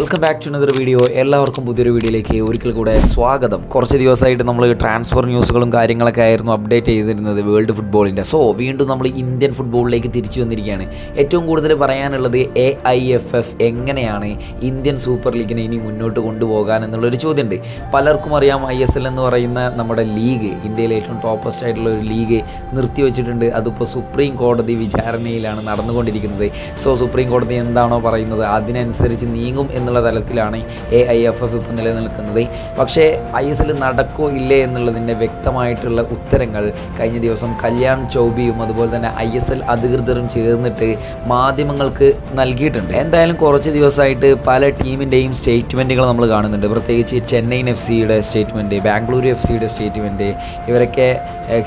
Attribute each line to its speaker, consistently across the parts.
Speaker 1: Welcome back to another video എല്ലാവർക്കും പുതിയൊരു വീഡിയോയിലേക്ക് ഒരിക്കൽ കൂടെ സ്വാഗതം. കുറച്ച് ദിവസമായിട്ട് നമ്മൾ ട്രാൻസ്ഫർ ന്യൂസുകളും കാര്യങ്ങളൊക്കെ ആയിരുന്നു അപ്ഡേറ്റ് ചെയ്തിരുന്നത് വേൾഡ് ഫുട്ബോളിന്റെ സോ വീണ്ടും നമ്മൾ ഇന്ത്യൻ ഫുട്ബോളിലേക്ക് തിരിച്ചു വന്നിരിക്കുകയാണ്. ഏറ്റവും കൂടുതൽ പറയാനുള്ളത് എ ഐ എഫ് എഫ് എങ്ങനെയാണ് ഇന്ത്യൻ സൂപ്പർ ലീഗിനെ ഇനി മുന്നോട്ട് കൊണ്ടുപോകാൻ എന്നുള്ളൊരു ചോദ്യമുണ്ട്. പലർക്കും അറിയാം ഐ എസ് എൽ എന്ന് പറയുന്ന നമ്മുടെ ലീഗ് ഇന്ത്യയിലെ ഏറ്റവും ടോപ്പസ്റ്റ് ആയിട്ടുള്ള ഒരു ലീഗ് നിർത്തിവെച്ചിട്ടുണ്ട് അതിപ്പോൾ സുപ്രീം കോടതി വിചാരണയിലാണ് നടന്നുകൊണ്ടിരിക്കുന്നത്. സോ സുപ്രീം കോടതി എന്താണോ പറയുന്നത് അതിനനുസരിച്ച് നീങ്ങും എന്നുള്ള തലത്തിലാണ് എ ഐ എഫ് എഫ് ഇപ്പോൾ നിലനിൽക്കുന്നത്. പക്ഷേ ഐ എസ് എൽ നടക്കോ ഇല്ലേ എന്നുള്ളതിന്റെ വ്യക്തമായിട്ടുള്ള ഉത്തരങ്ങൾ കഴിഞ്ഞ ദിവസം കല്യാൺ ചൗബിയും അതുപോലെ തന്നെ ഐ എസ് എൽ അധികൃതരും ചേർന്നിട്ട് മാധ്യമങ്ങൾക്ക് നൽകിയിട്ടുണ്ട്. എന്തായാലും കുറച്ച് ദിവസമായിട്ട് പല ടീമിന്റെയും സ്റ്റേറ്റ്മെന്റുകൾ നമ്മൾ കാണുന്നുണ്ട്. പ്രത്യേകിച്ച് ചെന്നൈയിൻ എഫ് സിയുടെ സ്റ്റേറ്റ്മെന്റ് ബാംഗ്ലൂരു എഫ് സിയുടെ സ്റ്റേറ്റ്മെന്റ് ഇവരൊക്കെ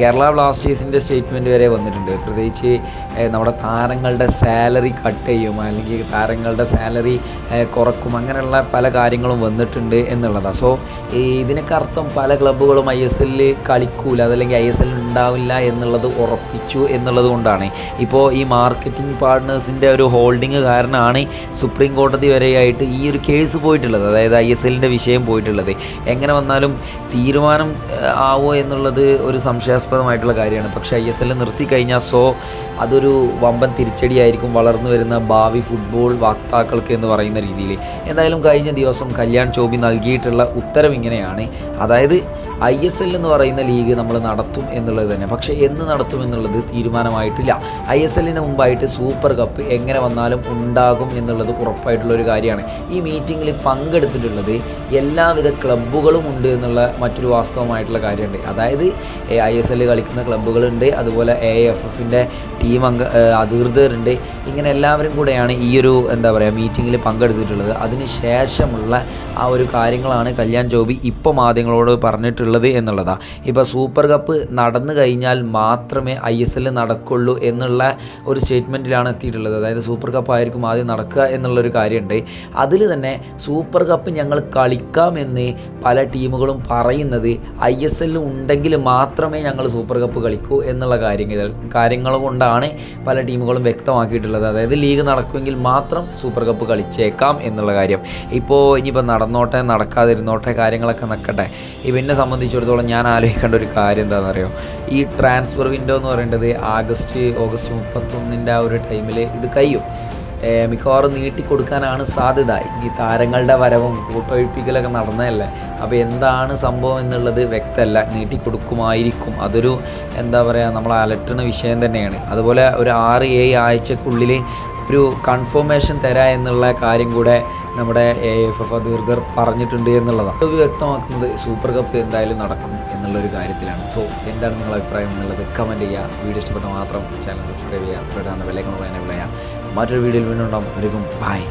Speaker 1: കേരള ബ്ലാസ്റ്റേഴ്സിന്റെ സ്റ്റേറ്റ്മെന്റ് വരെ വന്നിട്ടുണ്ട്. പ്രത്യേകിച്ച് നമ്മുടെ താരങ്ങളുടെ സാലറി കട്ട് ചെയ്യും. അല്ലെങ്കിൽ താരങ്ങളുടെ സാലറി കുറക്കും. അങ്ങനെയുള്ള പല കാര്യങ്ങളും വന്നിട്ടുണ്ട് എന്നുള്ളതാണ് സോ ഇതിനൊക്കെ അർത്ഥം പല ക്ലബ്ബുകളും ഐ എസ് എല്ലിൽ കളിക്കൂല അതല്ലെങ്കിൽ ഐ എസ് എല്ലിൽ ഉണ്ടാവില്ല എന്നുള്ളത് ഉറപ്പിച്ചു എന്നുള്ളത് കൊണ്ടാണ്. ഇപ്പോൾ ഈ മാർക്കറ്റിംഗ് പാർട്ട്നേഴ്സിന്റെ ഒരു ഹോൾഡിങ് കാരണമാണ് സുപ്രീം കോടതി വരെയായിട്ട് ഈ ഒരു കേസ് പോയിട്ടുള്ളത്. അതായത് ഐ എസ് എല്ലിന്റെ വിഷയം പോയിട്ടുള്ളത്. എങ്ങനെ വന്നാലും തീരുമാനം ആവോ എന്നുള്ളത് ഒരു സംശയാസ്പദമായിട്ടുള്ള കാര്യമാണ്. പക്ഷേ ഐ എസ് എൽ നിർത്തി കഴിഞ്ഞാൽ സോ അതൊരു വമ്പൻ തിരിച്ചടിയായിരിക്കും വളർന്നു വരുന്ന ഭാവി ഫുട്ബോൾ വാക്താക്കൾക്ക് എന്ന് പറയുന്ന രീതിയിൽ. എന്തായാലും കഴിഞ്ഞ ദിവസം കല്യാൺ ചോബി നൽകിയിട്ടുള്ള ഉത്തരവ് ഇങ്ങനെയാണ്. അതായത് ഐ എസ് എൽ എന്ന് പറയുന്ന ലീഗ് നമ്മൾ നടത്തും എന്നുള്ളത് തന്നെ. പക്ഷേ എന്ന് നടത്തും എന്നുള്ളത് തീരുമാനമായിട്ടില്ല. ഐ എസ് എല്ലിന് മുമ്പായിട്ട് സൂപ്പർ കപ്പ് എങ്ങനെ വന്നാലും ഉണ്ടാകും എന്നുള്ളത് ഉറപ്പായിട്ടുള്ള ഒരു കാര്യമാണ്. ഈ മീറ്റിങ്ങിൽ പങ്കെടുത്തിട്ടുള്ളത് എല്ലാവിധ ക്ലബ്ബുകളും ഉണ്ട് എന്നുള്ള മറ്റൊരു വാസ്തവമായിട്ടുള്ള കാര്യമുണ്ട്. അതായത് ഐ എസ് എല്ലിൽ കളിക്കുന്ന ക്ലബ്ബുകളുണ്ട്. അതുപോലെ എ എഫ് എഫിന്റെ ടീം അംഗ അധികൃതരുണ്ട്. ഇങ്ങനെ എല്ലാവരും കൂടെയാണ് ഈ ഒരു എന്താ പറയുക മീറ്റിങ്ങിൽ പങ്കെടുത്തിട്ടുള്ളത്. അതിന് ശേഷമുള്ള ആ ഒരു കാര്യങ്ങളാണ് കല്യാൺ ജോബി ഇപ്പോൾ മാധ്യമങ്ങളോട് പറഞ്ഞിട്ടുള്ളത് എന്നുള്ളതാണ് ഇപ്പോൾ സൂപ്പർ കപ്പ് നടന്നു കഴിഞ്ഞാൽ മാത്രമേ ഐ എസ് എൽ നടക്കുള്ളൂ എന്നുള്ള ഒരു സ്റ്റേറ്റ്മെന്റിലാണ് എത്തിയിട്ടുള്ളത്. അതായത് സൂപ്പർ കപ്പ് ആയിരിക്കും ആദ്യം നടക്കുക എന്നുള്ളൊരു കാര്യമുണ്ട്. അതിൽ തന്നെ സൂപ്പർ കപ്പ് ഞങ്ങൾ കളിക്കാമെന്ന് പല ടീമുകളും പറയുന്നത് ഐ എസ് എല്ലിൽ ഉണ്ടെങ്കിൽ മാത്രമേ ഞങ്ങൾ സൂപ്പർ കപ്പ് കളിക്കൂ എന്നുള്ള കാര്യങ്ങൾ കാര്യങ്ങൾ കൊണ്ടാണ് പല ടീമുകളും വ്യക്തമാക്കിയിട്ടുള്ളത്. അതായത് ലീഗ് നടക്കുമെങ്കിൽ മാത്രം സൂപ്പർ കപ്പ് കളിച്ചേക്കാം എന്നുള്ള കാര്യം. ഇപ്പോൾ ഇനിയിപ്പോൾ നടന്നോട്ടെ നടക്കാതിരുന്നോട്ടെ കാര്യങ്ങളൊക്കെ നിൽക്കട്ടെ എന്നെ സംബന്ധിച്ചിടത്തോളം ഞാൻ ആലോചിക്കേണ്ട ഒരു കാര്യം എന്താണെന്നറിയോ? ഈ ട്രാൻസ്ഫർ വിൻഡോ എന്ന് പറയേണ്ടത് ആഗസ്റ്റ് ഓഗസ്റ്റ് മുപ്പത്തൊന്നിന്റെ ആ ഒരു ടൈമിൽ ഇത് കഴിയും. മിക്കവാറും നീട്ടിക്കൊടുക്കാനാണ് സാധ്യത. ഈ താരങ്ങളുടെ വരവും കൂട്ടൊഴിപ്പിക്കലൊക്കെ നടന്നതല്ലേ? അപ്പോൾ എന്താണ് സംഭവം എന്നുള്ളത് വ്യക്തമല്ല. നീട്ടിക്കൊടുക്കുമായിരിക്കും. അതൊരു എന്താ പറയുക നമ്മൾ അലട്ടുന്ന വിഷയം തന്നെയാണ്. അതുപോലെ ഒരു ആറ് ഏഴ് ആഴ്ചക്കുള്ളിൽ ഒരു കൺഫർമേഷൻ തരാ എന്നുള്ള കാര്യം കൂടെ നമ്മുടെ എ എഫ് എഫ് അധികൃതർ പറഞ്ഞിട്ടുണ്ട് എന്നുള്ളതാണ്. അത് വ്യക്തമാക്കുന്നത് സൂപ്പർ കപ്പ് എന്തായാലും നടക്കും എന്നുള്ളൊരു കാര്യത്തിലാണ്. സോ എന്താണ് നിങ്ങളുടെ അഭിപ്രായം എന്നുള്ളത് കമന്റ് ചെയ്യുക. വീഡിയോ ഇഷ്ടപ്പെട്ടാൽ മാത്രം ചാനൽ സബ്സ്ക്രൈബ് ചെയ്യുക. തൊട്ടാണ് വിലക്കണം എന്നെ വിളയാം. മറ്റൊരു വീഡിയോയിൽ വീണ്ടും ഉണ്ടാകും ബൈ